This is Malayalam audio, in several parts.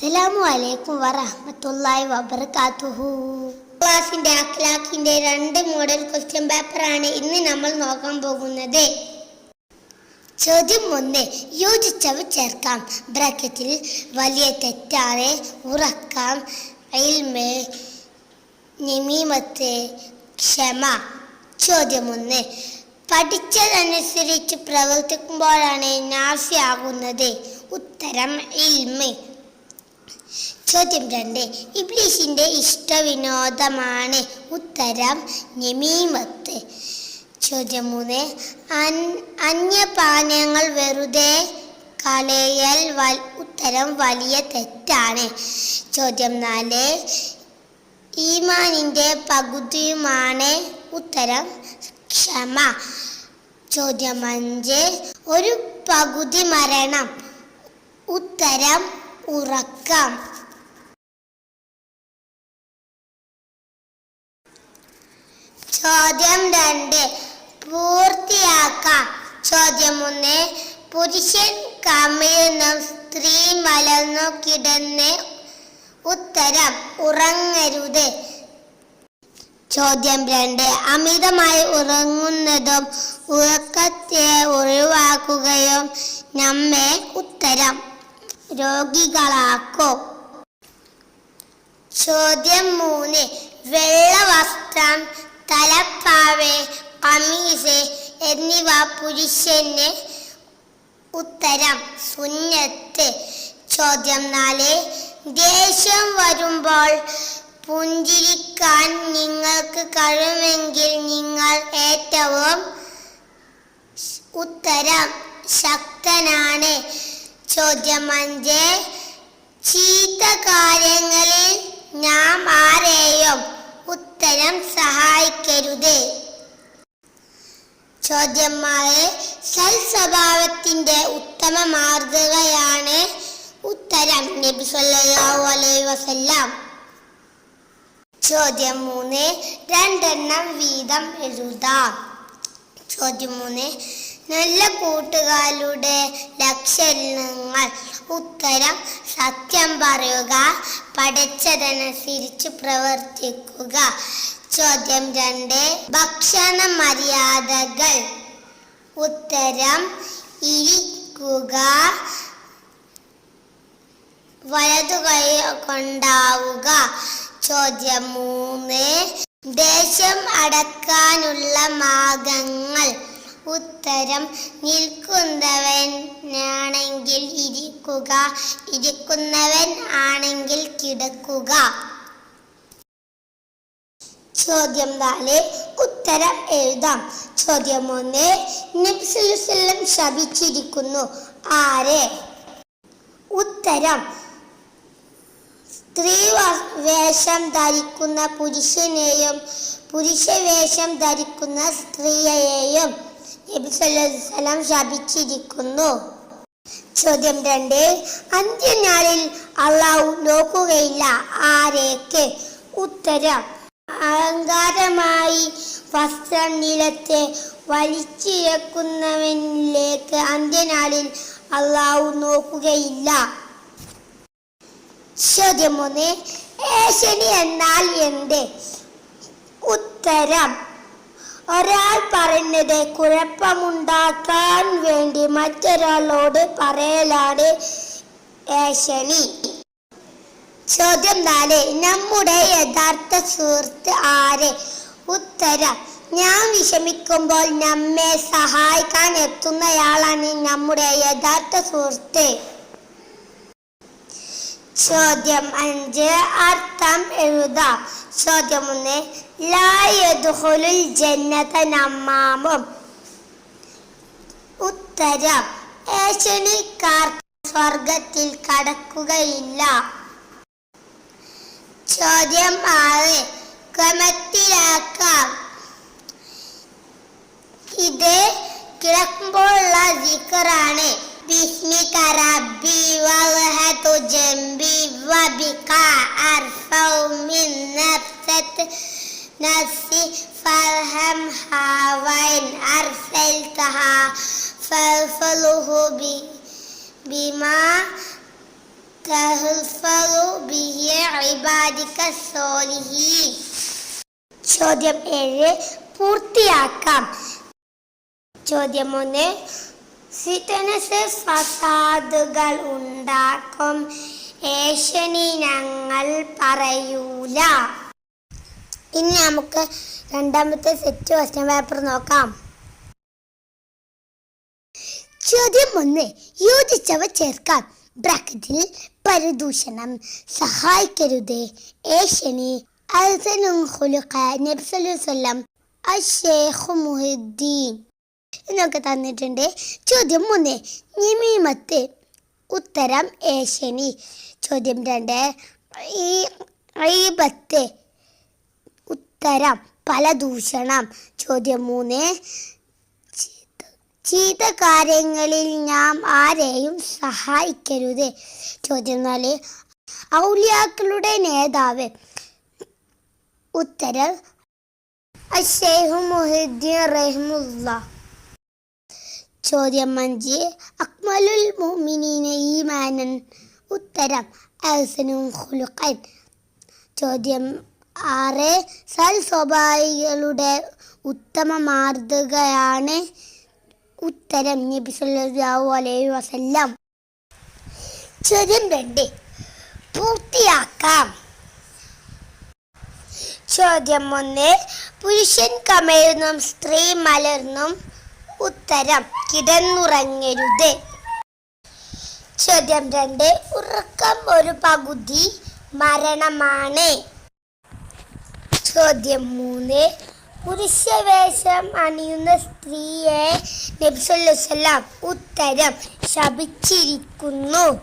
അസ്സലാമു അലൈക്കും വറഹ്മത്തുള്ളാഹി വബറകാതുഹു. ക്ലാസിന്റെ അഖ്ലാഖിന്റെ രണ്ട് മോഡൽ ക്വസ്റ്റ്യൻ പേപ്പറാണ് ഇന്ന് നമ്മൾ നോക്കാൻ പോകുന്നത്. ചോദ്യം ഒന്ന് യോജിച്ചവ ചേർക്കാം. ബ്രാക്കറ്റിൽ വലിയ തെറ്റാറെ ഉറക്കാം. ഇൽമ് നിമീമത്ത് ക്ഷമ. ചോദ്യം ഒന്ന് പഠിച്ചതനുസരിച്ച് പ്രവർത്തിക്കുമ്പോഴാണ് നാഫിയാകുന്നത്. ഉത്തരം ഇൽമ്. ചോദ്യം രണ്ട്. ഇബ്ലീസിന്റെ ഇഷ്ടവിനോദമാണ് ഉത്തരം നമീമത്ത് ചോദ്യം മൂന്ന്. അന്യപാനങ്ങൾ വെറുതെ കളയൽ ഉത്തരം വലിയ തെറ്റാണ്. ചോദ്യം നാല്. ഈമാനിന്റെ പകുതിയുമാണ് ഉത്തരം ക്ഷമ. ചോദ്യം അഞ്ച്. ഒരു പകുതി മരണം ഉത്തരം ഉറക്കം. ചോദ്യം രണ്ട്. പൂർത്തിയാക്കാം. ചോദ്യം ഒന്ന്. പുരുഷൻ കമിഴ്ന്നും സ്ത്രീ മലർന്നു കിടന്ന് ഉത്തരം ഉറങ്ങരുത്. ചോദ്യം രണ്ട്. അമിതമായി ഉറങ്ങുന്നതും ഉറക്കത്തെ ഒഴിവാക്കുകയും നമ്മെ ഉത്തരം രോഗികളാക്കും. ചോദ്യം മൂന്ന്. വെള്ള വസ്ത്രം എന്നിവ പുരുഷന് ഉത്തരം സുന്നത്ത്. ചോദ്യം നാല് ദേഷ്യം വരുമ്പോൾ പുഞ്ചിരിക്കാൻ നിങ്ങൾക്ക് കഴിയുമെങ്കിൽ നിങ്ങൾ ഏറ്റവും ഉത്തരം ശക്തനാണ്. ചോദ്യം അഞ്ച് ചീത്ത കാര്യങ്ങളിൽ നാം ആരെയും ഉത്തരം സഹായിക്കരുത്. ചോദ്യം ആറ് സൽ സ്വഭാവത്തിന്റെ ഉത്തമ മാതൃകയാണ് ഉത്തരം. നബി സല്ലല്ലാഹു അലൈഹി വസല്ലം. ചോദ്യം മൂന്ന്. രണ്ടെണ്ണം വീതം എഴുതാം. ചോദ്യം മൂന്ന്. നല്ല കൂട്ടുകാരുടെ ലക്ഷണങ്ങൾ. ഉത്തരം സത്യം പറയുക പഠിച്ചതനുസരിച്ച് പ്രവർത്തിക്കുക. ചോദ്യം രണ്ട്. ഭക്ഷണ മര്യാദകൾ ഉത്തരം ഇരിക്കുക. വലതുകൈ കൊണ്ടാവുക ചോദ്യം മൂന്ന്. ദേശം അടക്കാനുള്ള മാർഗങ്ങൾ. ഉത്തരം നിൽക്കുന്നവനാണെങ്കിൽ ഇരിക്കുക. ഇരിക്കുന്നവൻ ആണെങ്കിൽ കിടക്കുക. ചോദ്യം നാല്. ഉത്തരം എഴുതാം. ചോദ്യം ഒന്ന് നബ്സുലുസല്ലം ശപിച്ചിരിക്കുന്നു. ആരെ? ഉത്തരം. സ്ത്രീ വേഷം ധരിക്കുന്ന പുരുഷനെയും പുരുഷ വേഷം ധരിക്കുന്ന സ്ത്രീയെയും നബി സല്ലല്ലാഹു അലൈഹി വസല്ലം ശപിച്ചിരിക്കുന്നു. ചോദ്യം രണ്ട്. അന്ത്യനാളിൽ അള്ളാഹു നോക്കുകയില്ല. ആരേക്ക്? ഉത്തരം. അഹങ്കാരമായി വസ്ത്രം നിലത്തെ വലിച്ചിഴക്കുന്നവനിലേക്ക് അന്ത്യനാളിൽ അള്ളാഹു നോക്കുകയില്ല. ചോദ്യം മൂന്ന് ഏഷണി എന്നാൽ എന്ത്? ഉത്തരം ഒരാൾ പറയുന്നത് കുഴപ്പമുണ്ടാക്കാൻ വേണ്ടി മറ്റൊരാളോട് പറയലാണ് ഏഷണി ചോദ്യം നാല്. നമ്മുടെ യഥാർത്ഥ സുഹൃത്ത് ആര്? ഉത്തരം. ഞാൻ വിഷമിക്കുമ്പോൾ നമ്മെ സഹായിക്കാൻ എത്തുന്നയാളാണ് നമ്മുടെ യഥാർത്ഥ സുഹൃത്ത്. ചോദ്യം അഞ്ച്. അർത്ഥം എഴുതാം. ചോദ്യം ഒന്ന്. ലായതുഹുലുൽ ജന്നത നമ്മാമും. ഉത്തരം. ഏശണിക്കാർ സ്വർഗത്തിൽ കടക്കുകയില്ല. ചോദ്യം ആറ്. ക്രമത്തിലാക്കാം. ഇത് കിടക്കുമ്പോഴുള്ള ജിക്കറാണ്. ബിസ്മി കറബി വഹതു ജംബി വബിക അർഫൗ മിൻ നഫ്സത്ത് നഫ്സി ഫർഹം അർസൽതഹ ഫർഫലുഹു ബി ബിമാ ചോദ്യം ഏഴ് പൂർത്തിയാക്കാം. ചോദ്യം ഒന്ന് സിറ്റനസ് ഫസാദുകൾ ഉണ്ടാക്കും. ഏഷ്യനി ഞങ്ങൾ പറയൂല. ഇനി നമുക്ക് രണ്ടാമത്തെ സെറ്റ് ക്വസ്റ്റ്യൻ പേപ്പർ നോക്കാം. ചോദ്യം ഒന്ന് യോജിച്ചവ ചേർക്കാം ബ്രാക്കറ്റിൽ പരദൂഷണം സഹായിക്കരുതേ. ഏഷ്യനി എന്നൊക്കെ തന്നിട്ടുണ്ട്. ചോദ്യം മൂന്ന് നിമീമത്ത് ഉത്തരം ഏഷ്യനി ചോദ്യം രണ്ട് ഈ ഐബത്ത്. ഉത്തരം പലദൂഷണം ചോദ്യം മൂന്ന് ചീത്ത- കാര്യങ്ങളിൽ നാം ആരെയും സഹായിക്കരുത്. ചോദ്യം നാല് ഔലിയാക്കളുടെ നേതാവ്. ഉത്തരം അഷേഹു മുഹിദ്ദീൻ റഹ്മുല്ല ചോദ്യം അഞ്ച്. അക്മലുൽ മുഅ്മിനീന ഈമാനൻ. ഉത്തരം. അഹ്സനും ഖുലുഖൻ. ചോദ്യം ആറ്. സൽ സ്വഭാവികളുടെ ഉത്തമ മാതൃകയാണ് ഉത്തരം നബി സല്ലല്ലാഹു അലൈഹി വസല്ലം. ചോദ്യം രണ്ട്. പൂർത്തിയാക്കാം. ചോദ്യം ഒന്ന്. പുരുഷൻ കമഴുന്നും സ്ത്രീ മലർന്നും ഉത്തരം കിടന്നുറങ്ങരുത്. ചോദ്യം രണ്ട്. ഉറക്കം ഒരു പകുതി മരണമാണ്. ചോദ്യം മൂന്ന്. പുരുഷവേഷം അണിയുന്ന സ്ത്രീയെ നബ്സല്ലാം ഉത്തരം ശപിച്ചിരിക്കുന്നു.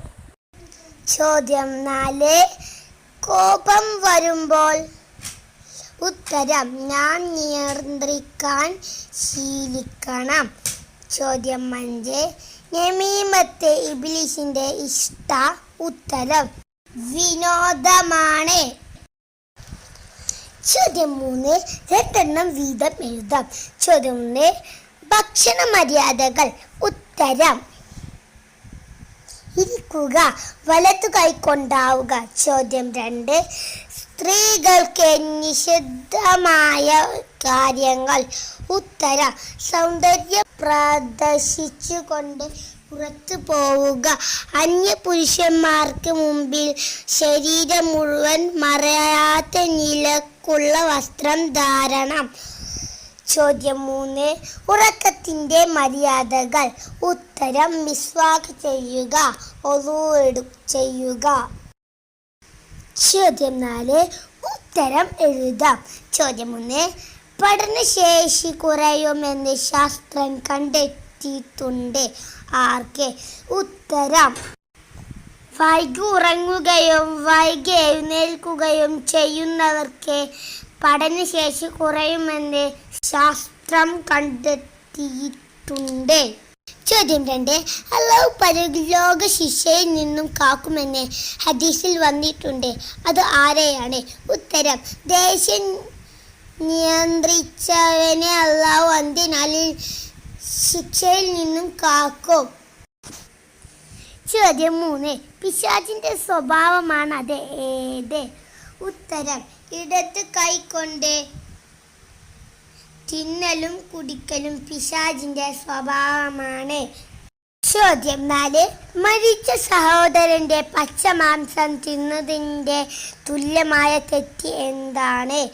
ചോദ്യം നാല്. കോപം വരുമ്പോൾ ഉത്തരം ഞാൻ നിയന്ത്രിക്കാൻ ശീലിക്കണം. ചോദ്യം അഞ്ച്. നമീമത്തെ ഇബിലിസിന്റെ ഇഷ്ട ഉത്തരം വിനോദമാണ്. ചോദ്യം മൂന്ന് രണ്ടെണ്ണം വീതം എഴുതാം. ചോദ്യം ഒന്ന് ഭക്ഷണ മര്യാദകൾ. ഉത്തരം. ഇരിക്കുക. വലത്തു കൈക്കൊണ്ടാവുക ചോദ്യം രണ്ട്. സ്ത്രീകൾക്ക് നിഷിദ്ധമായ കാര്യങ്ങൾ. ഉത്തരം. സൗന്ദര്യം പ്രദർശിച്ചുകൊണ്ട് പുറത്തു പോവുക. അന്യ പുരുഷന്മാർക്ക് മുമ്പിൽ ശരീരം മുഴുവൻ മറയാത്ത നിലക്കുള്ള വസ്ത്രം ധാരണം. ചോദ്യം മൂന്ന്. ഉറക്കത്തിന്റെ മര്യാദകൾ. ഉത്തരം മിസ്വാക് ചെയ്യുക. ഒതു ചെയ്യുക. ചോദ്യം നാല്. ഉത്തരം എഴുതാം. ചോദ്യം മൂന്ന്. പഠനശേഷി കുറയുമെന്ന് ശാസ്ത്രം കണ്ടെത്തിയിട്ടുണ്ട്. ആർക്ക്? ഉത്തരം. വൈകി ഉറങ്ങുകയും വൈകി എഴുന്നേൽക്കുകയും ചെയ്യുന്നവർക്ക് പഠനശേഷി കുറയുമെന്ന് ശാസ്ത്രം കണ്ടെത്തിയിട്ടുണ്ട്. ചോദ്യം രണ്ട്. അള്ളാഹു പരലോക ശിക്ഷയിൽ നിന്നും കാക്കുമെന്ന് ഹദീസിൽ വന്നിട്ടുണ്ട്. അത് ആരെയാണ്? ഉത്തരം. ദേശം നിയന്ത്രിച്ചവനെ അള്ളാഹു അന്ത്യനാളിൽ ശിക്ഷയിൽ നിന്നും കാക്കും. ചോദ്യം മൂന്ന്. പിശാചിന്റെ സ്വഭാവമാണ് അത് ഏത്? ഉത്തരം ഇടത്ത് കൈകൊണ്ട് തിന്നലും കുടിക്കലും പിശാചിന്റെ സ്വഭാവമാണ്. ചോദ്യം നാല്. മരിച്ച സഹോദരന്റെ പച്ച മാംസം തിന്നതിന്റെ തുല്യമായ തെറ്റ് എന്താണ്?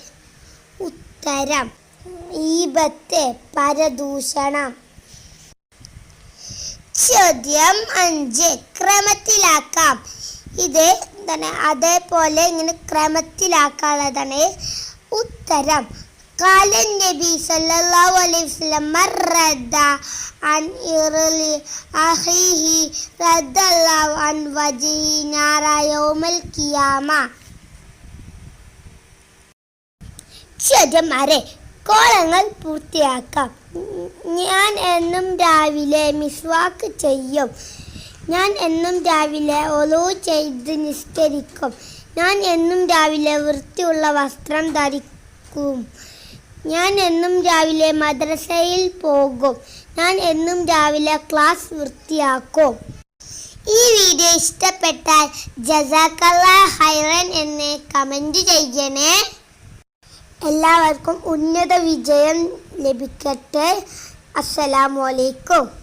ഉത്തരം ഈപത്ത് പരദൂഷണം. ചോദ്യം അഞ്ച് ക്രമത്തിലാക്കാം ഇത് എന്താണ് അതേപോലെ ഇങ്ങനെ ക്രമത്തിലാക്കാനുള്ളതാണ് ഉത്തരം قال النبي صلى الله عليه وسلم من رد عن إرل أخيه رد الله عن وجهه نار يوم القيامة ചോദ്യം ആരെ കോളങ്ങൾ പൂർത്തിയാക്കാം ഞാൻ എന്നും രാവിലെ മിസ്വാക്ക് ചെയ്യും. ഞാൻ എന്നും രാവിലെ ഒലോ ചെയ്ത് നിസ്കരിക്കും. ഞാൻ എന്നും രാവിലെ വൃത്തിയുള്ള വസ്ത്രം ധരിക്കും. ഞാൻ എന്നും രാവിലെ മദ്രസയിൽ പോകും. ഞാൻ എന്നും രാവിലെ ക്ലാസ് വൃത്തിയാക്കും. ഈ വീഡിയോ ഇഷ്ടപ്പെട്ടാൽ ജസാക്കല്ല ഹൈറൻ എന്നെ കമന്റ് ചെയ്യണേ. എല്ലാവർക്കും ഉന്നത വിജയം ലഭിക്കട്ടെ. അസ്സലാമു അലൈക്കും.